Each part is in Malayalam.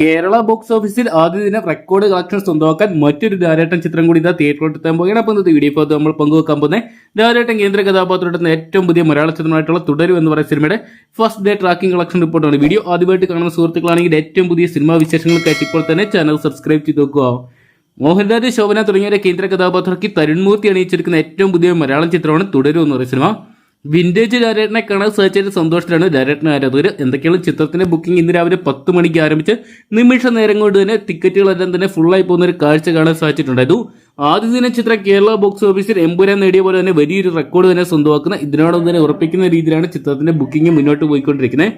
കേരള ബോക്സ് ഓഫീസിൽ ആദ്യ ദിനം റെക്കോർഡ് കളക്ഷൻ സ്വന്തമാക്കാൻ മറ്റൊരു ധാരാട്ടൻ ചിത്രം കൂടി ഇതാ തിയേറ്ററിൽ എത്താൻ പോവുകയാണ്. അപ്പോൾ ഇന്നത്തെ വീഡിയോ നമ്മൾ പങ്കുവെക്കാൻ പോകുന്നത് ധാരാട്ടൻ കേന്ദ്ര കഥാപാത്രത്തിന് ഏറ്റവും പുതിയ മലയാള ചിത്രമായിട്ടുള്ള തുടരും എന്ന് പറയുന്ന സിനിമയുടെ ഫസ്റ്റ് ഡേ ട്രാക്കിംഗ് കളക്ഷൻ റിപ്പോർട്ടാണ് വീഡിയോ ആദ്യമായിട്ട് കാണുന്ന സുഹൃത്തുക്കളാണെങ്കിൽ ഏറ്റവും പുതിയ സിനിമാ വിശേഷങ്ങൾക്കായിട്ട് ഇപ്പോൾ തന്നെ ചാനൽ സബ്സ്ക്രൈബ് ചെയ്ത് നോക്കുക. മോഹൻലാൽ ശോഭന തുടങ്ങിയവരെ കേന്ദ്ര കഥാപാത്രക്ക് തരുൺമൂർത്തി അണിയിച്ചിരിക്കുന്ന ഏറ്റവും പുതിയ മലയാളം ചിത്രമാണ് തുടരും എന്ന് പറയുന്ന സിനിമ. വിന്റേജ് ലാരേട്ടനെ കാണാൻ സെർച്ച് ചെയ്ത സന്തോഷത്തിലാണ് ഡയറക്ടർ ആരാധകർ. എന്തൊക്കെയാണ് ചിത്രത്തിന്റെ ബുക്കിംഗ് ഇന്ന് രാവിലെ പത്ത് മണിക്ക് ആരംഭിച്ച് നിമിഷ നേരം കൊണ്ട് തന്നെ ടിക്കറ്റുകളെല്ലാം തന്നെ ഫുള്ളായി പോകുന്ന ഒരു കാഴ്ച കാണാൻ സാധിച്ചിട്ടുണ്ടായിരുന്നു. ആദ്യ ദിന ചിത്രം കേരള ബോക്സ് ഓഫീസിൽ എമ്പുരാൻ നേടിയ പോലെ തന്നെ വലിയൊരു റെക്കോർഡ് തന്നെ സ്വന്തമാക്കുന്ന ഇതിനോടൊപ്പം തന്നെ ഉറപ്പിക്കുന്ന രീതിയിലാണ് ചിത്രത്തിന്റെ ബുക്കിംഗ് മുന്നോട്ട് പോയിക്കൊണ്ടിരിക്കുന്നത്.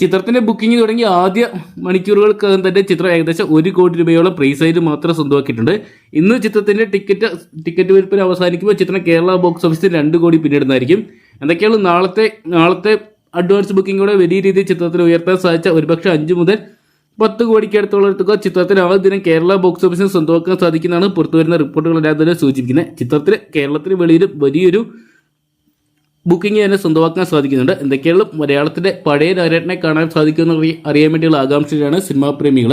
ചിത്രത്തിന്റെ ബുക്കിംഗ് തുടങ്ങി ആദ്യ മണിക്കൂറുകൾക്കകം തന്നെ ചിത്രം ഏകദേശം ഒരു കോടി രൂപയോളം പ്രൈസ് ആയിട്ട് മാത്രം സ്വന്തമാക്കിയിട്ടുണ്ട്. ഇന്ന് ചിത്രത്തിന്റെ ടിക്കറ്റ് ടിക്കറ്റ് വിൽപ്പന അവസാനിക്കുമ്പോൾ ചിത്രം കേരള ബോക്സ് ഓഫീസിൽ രണ്ട് കോടി പിന്നിടുന്നതായിരിക്കും. എന്തൊക്കെയാണ് നാളത്തെ നാളത്തെ അഡ്വാൻസ് ബുക്കിംഗോടെ വലിയ രീതിയിൽ ചിത്രത്തിൽ ഉയർത്താൻ സാധിച്ച ഒരുപക്ഷെ അഞ്ച് മുതൽ പത്ത് കോടിക്ക് അടുത്തുള്ള തുക ചിത്രത്തിന് ആദ്യ ദിനം കേരള ബോക്സ് ഓഫീസിൽ സ്വന്തമാക്കാൻ സാധിക്കുന്നതാണ് പുറത്തുവരുന്ന റിപ്പോർട്ടുകൾ തന്നെ സൂചിപ്പിക്കുന്നത്. ചിത്രത്തിൽ കേരളത്തിന് വെളിയിലും വലിയൊരു ബുക്കിംഗ് തന്നെ സ്വന്തമാക്കാൻ സാധിക്കുന്നുണ്ട്. എന്തൊക്കെയാണ് മലയാളത്തിന്റെ പഴയ നാരായണനെ കാണാൻ സാധിക്കുമെന്ന് അറിയാൻ വേണ്ടിയുള്ള ആകാംക്ഷയിലാണ് സിനിമാ പ്രേമികൾ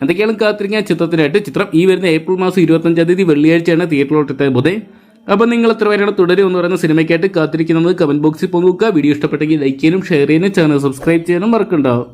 എന്തൊക്കെയാണ് കാത്തിരിക്കുന്ന ചിത്രത്തിനായിട്ട് ചിത്രം ഈ വരുന്ന ഏപ്രിൽ മാസം ഇരുപത്തഞ്ചാം തീയതി വെള്ളിയാഴ്ചയാണ് തിയേറ്ററിലോട്ട് എത്തിയത് പോകുന്നത് അപ്പം നിങ്ങൾ എത്ര പേരാണ് തുടരും എന്ന് പറയുന്ന സിനിമയ്ക്കായിട്ട് കാത്തിരിക്കുന്നത് കമന്റ് ബോക്സിൽ പങ്കുവെക്കുക വീഡിയോ ഇഷ്ടപ്പെട്ടെങ്കിൽ ലൈക്ക് ചെയ്യാനും ഷെയർ ചെയ്യാനും ചാനൽ സബ്സ്ക്രൈബ് ചെയ്യാനും മറക്കണ്ടാവും